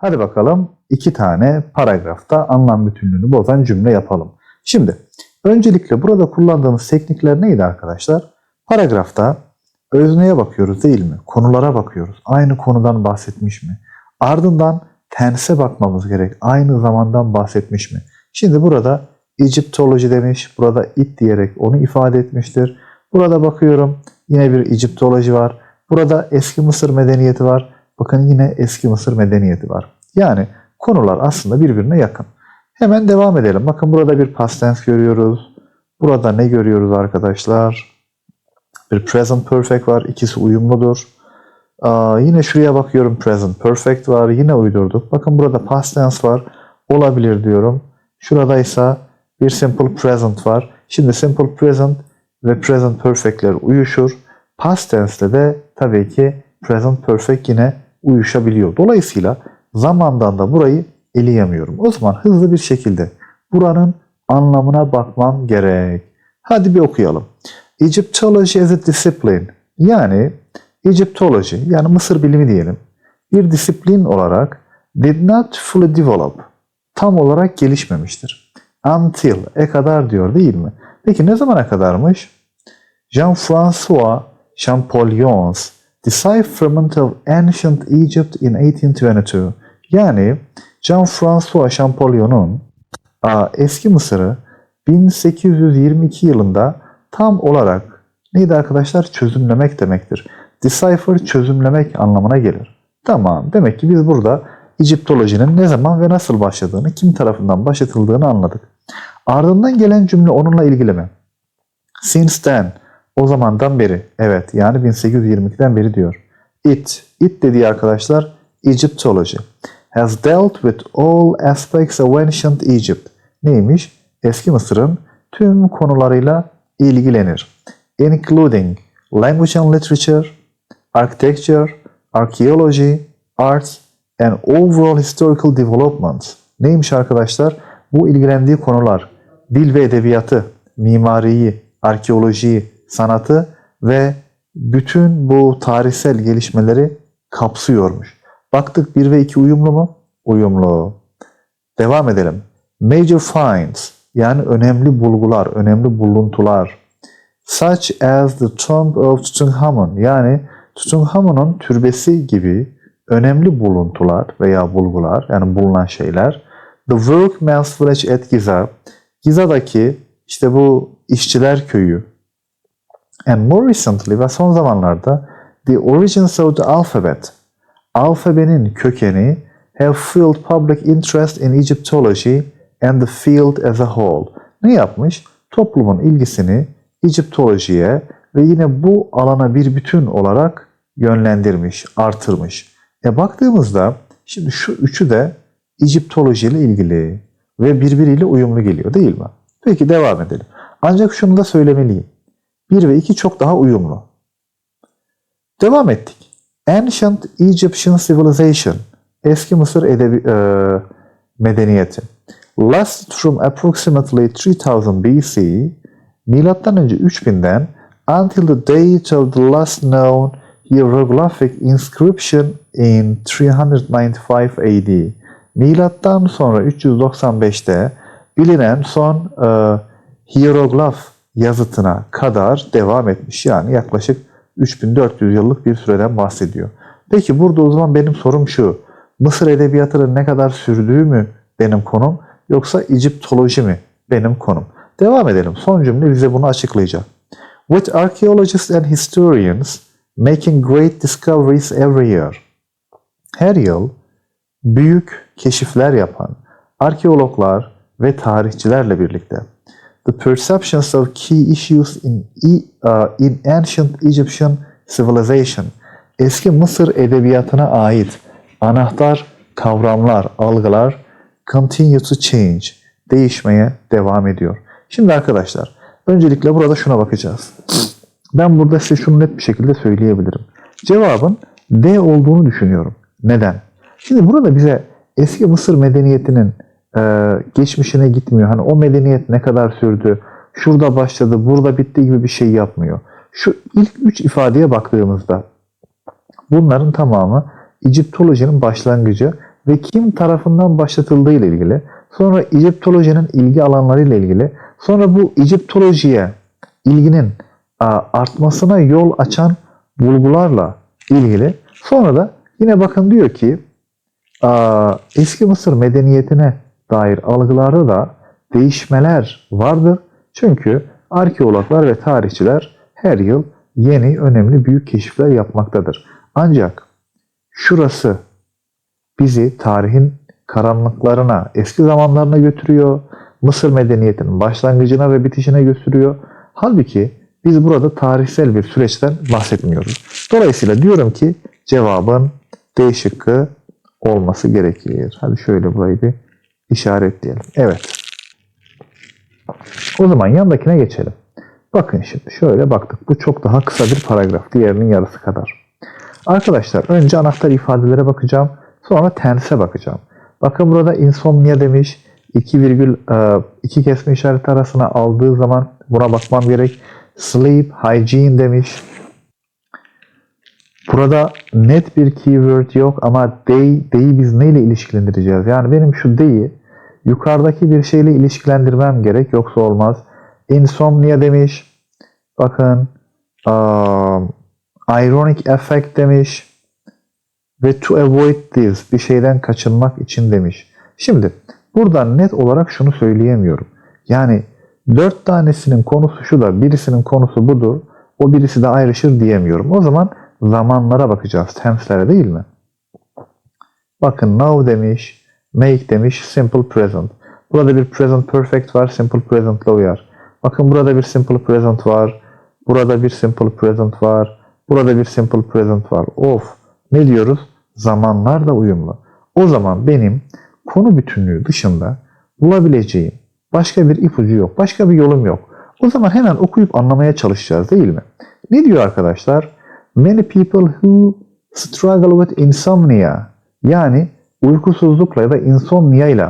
Hadi bakalım iki tane paragrafta anlam bütünlüğünü bozan cümle yapalım. Şimdi öncelikle burada kullandığımız teknikler neydi arkadaşlar? Paragrafta özneye bakıyoruz değil mi? Konulara bakıyoruz. Aynı konudan bahsetmiş mi? Ardından tense bakmamız gerek. Aynı zamandan bahsetmiş mi? Şimdi burada Egyptology demiş. Burada it diyerek onu ifade etmiştir. Burada bakıyorum yine bir Egyptoloji var. Burada eski Mısır medeniyeti var. Bakın yine eski Mısır medeniyeti var. Yani konular aslında birbirine yakın. Hemen devam edelim. Bakın burada bir past tense görüyoruz. Burada ne görüyoruz arkadaşlar? Bir present perfect var. İkisi uyumludur. Aa, yine şuraya bakıyorum present perfect var. Yine uydurduk. Bakın burada past tense var. Olabilir diyorum. Şurada ise bir simple present var. Şimdi simple present ve present perfect'ler uyuşur. Past tense'de de tabii ki present perfect yine uyuşabiliyor. Dolayısıyla zamandan da burayı eleyemiyorum. O zaman hızlı bir şekilde buranın anlamına bakmam gerek. Hadi bir okuyalım. Egyptology as a discipline yani Egyptology yani Mısır bilimi diyelim bir disiplin olarak did not fully develop tam olarak gelişmemiştir. Until e kadar diyor değil mi? Peki ne zamana kadarmış? Jean-François Champollion's Decipherment of Ancient Egypt in 1822 yani Jean-François Champollion'un eski Mısır'ı 1822 yılında tam olarak neydi arkadaşlar? Çözümlemek demektir. Decipher çözümlemek anlamına gelir. Tamam. Demek ki biz burada Egyptolojinin ne zaman ve nasıl başladığını, kim tarafından başlatıldığını anladık. Ardından gelen cümle onunla ilgili mi? Since then, o zamandan beri. Evet, yani 1822'den beri diyor. It, it dediği arkadaşlar Egyptology. Has dealt with all aspects of ancient Egypt. Neymiş? Eski Mısır'ın tüm konularıyla ilgilenir. Including language and literature, architecture, archaeology, arts and overall historical development. Neymiş arkadaşlar? Bu ilgilendiği konular dil ve edebiyatı, mimariyi, arkeolojiyi, sanatı ve bütün bu tarihsel gelişmeleri kapsıyormuş. Baktık 1 ve 2 uyumlu mu? Uyumlu. Devam edelim. Major finds yani önemli bulgular, önemli buluntular. Such as the tomb of Tutankhamun yani Tutankhamun'un türbesi gibi önemli buluntular veya bulgular yani bulunan şeyler. The Workman's Village at Giza Giza'daki işte bu işçiler köyü and more recently ve son zamanlarda the origins of the alphabet alfabenin kökeni have filled public interest in Egyptology and the field as a whole. Ne yapmış? Toplumun ilgisini Egyptolojiye ve yine bu alana bir bütün olarak yönlendirmiş, artırmış. E baktığımızda şimdi şu üçü de Egyptoloji ile ilgili ve birbiriyle uyumlu geliyor değil mi? Peki devam edelim. Ancak şunu da söylemeliyim. 1 ve 2 çok daha uyumlu. Devam ettik. Ancient Egyptian Civilization, eski Mısır edebi, e, medeniyeti. Lasted from approximately 3000 BC, milattan önce 3000'den until the date of the last known hieroglyphic inscription in 395 AD. Milattan sonra 395'te bilinen son e, hieroglif yazıtına kadar devam etmiş. Yani yaklaşık 3400 yıllık bir süreden bahsediyor. Peki burada o zaman benim sorum şu. Mısır edebiyatının ne kadar sürdüğü mü benim konum yoksa Egyptoloji mi benim konum? Devam edelim. Son cümle bize bunu açıklayacak. With archaeologists and historians making great discoveries every year. Her yıl büyük keşifler yapan arkeologlar ve tarihçilerle birlikte the perceptions of key issues in, E- uh, in ancient Egyptian civilization eski Mısır edebiyatına ait anahtar kavramlar, algılar continue to change değişmeye devam ediyor. Şimdi arkadaşlar öncelikle burada şuna bakacağız. Ben burada size şunu net bir şekilde söyleyebilirim. Cevabın D olduğunu düşünüyorum. Neden? Şimdi burada bize eski Mısır medeniyetinin e, geçmişine gitmiyor. Hani o medeniyet ne kadar sürdü, şurada başladı, burada bitti gibi bir şey yapmıyor. Şu ilk üç ifadeye baktığımızda bunların tamamı Egyptolojinin başlangıcı ve kim tarafından başlatıldığı ile ilgili, sonra Egyptolojinin ilgi alanları ile ilgili, sonra bu Egyptolojiye ilginin artmasına yol açan bulgularla ilgili, sonra da yine bakın diyor ki eski Mısır medeniyetine dair algılarda da değişmeler vardır. Çünkü arkeologlar ve tarihçiler her yıl yeni önemli büyük keşifler yapmaktadır. Ancak şurası bizi tarihin karanlıklarına, eski zamanlarına götürüyor. Mısır medeniyetinin başlangıcına ve bitişine götürüyor. Halbuki biz burada tarihsel bir süreçten bahsetmiyoruz. Dolayısıyla diyorum ki cevabın D şıkkı olması gerekir. Hadi şöyle burayı bir işaretleyelim. Evet. O zaman yandakine geçelim. Bakın şimdi şöyle baktık. Bu çok daha kısa bir paragraf. Diğerinin yarısı kadar. Arkadaşlar önce anahtar ifadelere bakacağım. Sonra tense'e bakacağım. Bakın burada insomnia demiş. 2 virgül 2 kesme işareti arasına aldığı zaman buna bakmam gerek. Sleep, hygiene demiş. Burada net bir keyword yok ama day, day'i biz neyle ilişkilendireceğiz? Yani benim şu day'i yukarıdaki bir şeyle ilişkilendirmem gerek yoksa olmaz. Insomnia demiş. Bakın um, ironic effect demiş. Ve to avoid this bir şeyden kaçınmak için demiş. Şimdi buradan net olarak şunu söyleyemiyorum. Yani dört tanesinin konusu şu da birisinin konusu budur. O birisi de ayrışır diyemiyorum. O zaman zamanlara bakacağız. Tense'lere değil mi? Bakın now demiş, make demiş, simple present. Burada bir present perfect var, simple present ile uyar. Bakın burada bir simple present var. Burada bir simple present var. Burada bir simple present var. Of. Ne diyoruz? Zamanlar da uyumlu. O zaman benim konu bütünlüğü dışında bulabileceğim başka bir ipucu yok. Başka bir yolum yok. O zaman hemen okuyup anlamaya çalışacağız değil mi? Ne diyor arkadaşlar? Many people who struggle with insomnia yani uykusuzlukla ya da insomnia ile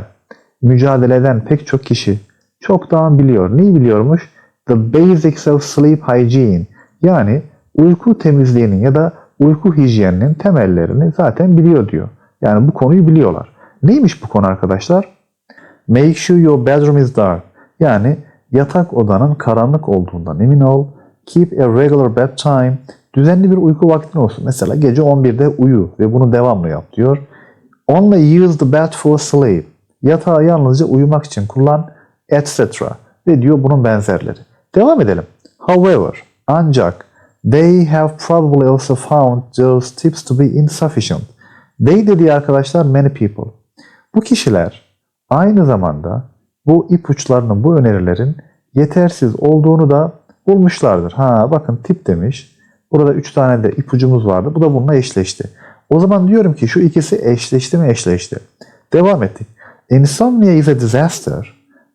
mücadele eden pek çok kişi çoktan biliyor. Neyi biliyormuş? The basics of sleep hygiene yani uyku temizliğinin ya da uyku hijyeninin temellerini zaten biliyor diyor. Yani bu konuyu biliyorlar. Neymiş bu konu arkadaşlar? Make sure your bedroom is dark. Yani yatak odanın karanlık olduğundan emin ol. Keep a regular bedtime. Düzenli bir uyku vaktin olsun. Mesela gece 11'de uyu ve bunu devamlı yap diyor. Only use the bed for sleep. Yatağı yalnızca uyumak için kullan etc. Ve diyor bunun benzerleri. Devam edelim. However, ancak they have probably also found those tips to be insufficient. They dediği arkadaşlar many people. Bu kişiler aynı zamanda bu ipuçlarının, bu önerilerin yetersiz olduğunu da bulmuşlardır. Ha bakın tip demiş. Burada 3 tane de ipucumuz vardı. Bu da bununla eşleşti. O zaman diyorum ki şu ikisi eşleşti mi eşleşti. Devam ettik. Insomnia is a disaster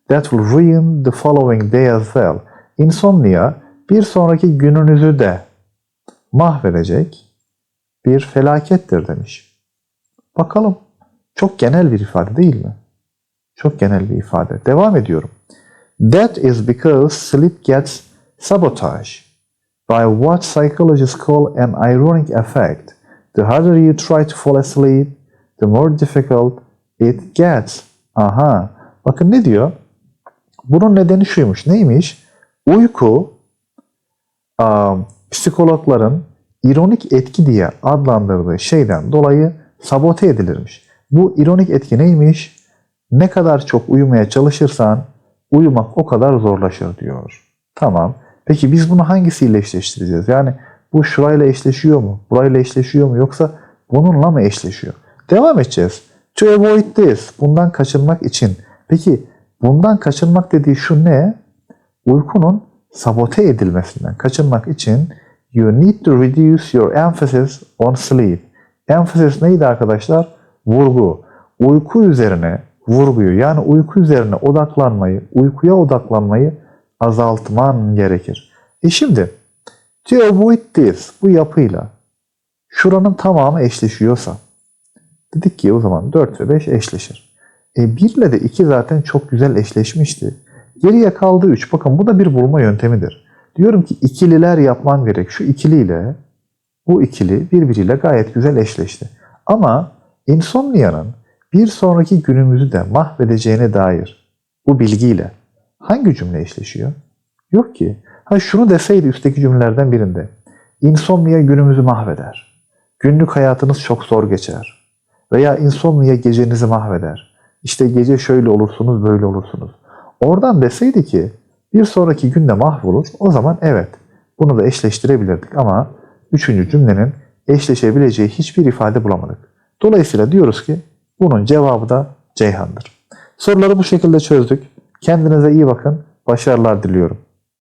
that will ruin the following day as well. Insomnia bir sonraki gününüzü de mahvedecek bir felakettir demiş. Bakalım. Çok genel bir ifade değil mi? Çok genel bir ifade. Devam ediyorum. That is because sleep gets sabotaged by what psychologists call an ironic effect. The harder you try to fall asleep, the more difficult it gets. Aha. Bakın ne diyor? Bunun nedeni şuymuş. Neymiş? Uyku um, psikologların ironik etki diye adlandırdığı şeyden dolayı sabote edilirmiş. Bu ironik etki neymiş? Ne kadar çok uyumaya çalışırsan uyumak o kadar zorlaşır diyor. Tamam. Peki biz bunu hangisiyle eşleştireceğiz? Yani bu şurayla eşleşiyor mu? Burayla eşleşiyor mu? Yoksa bununla mı eşleşiyor? Devam edeceğiz. To avoid this. Bundan kaçınmak için. Peki bundan kaçınmak dediği şu ne? Uykunun sabote edilmesinden kaçınmak için you need to reduce your emphasis on sleep. Emphasis neydi arkadaşlar? Vurgu. Uyku üzerine vurguyu yani uyku üzerine odaklanmayı, uykuya odaklanmayı azaltman gerekir. E şimdi to avoid this bu yapıyla şuranın tamamı eşleşiyorsa dedik ki o zaman 4 ve 5 eşleşir. E 1 ile de 2 zaten çok güzel eşleşmişti. Geriye kaldı 3. Bakın bu da bir bulma yöntemidir. Diyorum ki ikililer yapman gerek. Şu ikiliyle bu ikili birbiriyle gayet güzel eşleşti. Ama insomnia'nın bir sonraki günümüzü de mahvedeceğine dair bu bilgiyle hangi cümle eşleşiyor? Yok ki. Ha şunu deseydi üstteki cümlelerden birinde. İnsomnia günümüzü mahveder. Günlük hayatınız çok zor geçer. Veya insomnia gecenizi mahveder. İşte gece şöyle olursunuz böyle olursunuz. Oradan deseydi ki bir sonraki günde mahvolur o zaman evet bunu da eşleştirebilirdik ama üçüncü cümlenin eşleşebileceği hiçbir ifade bulamadık. Dolayısıyla diyoruz ki bunun cevabı da Ceyhan'dır. Soruları bu şekilde çözdük. Kendinize iyi bakın. Başarılar diliyorum.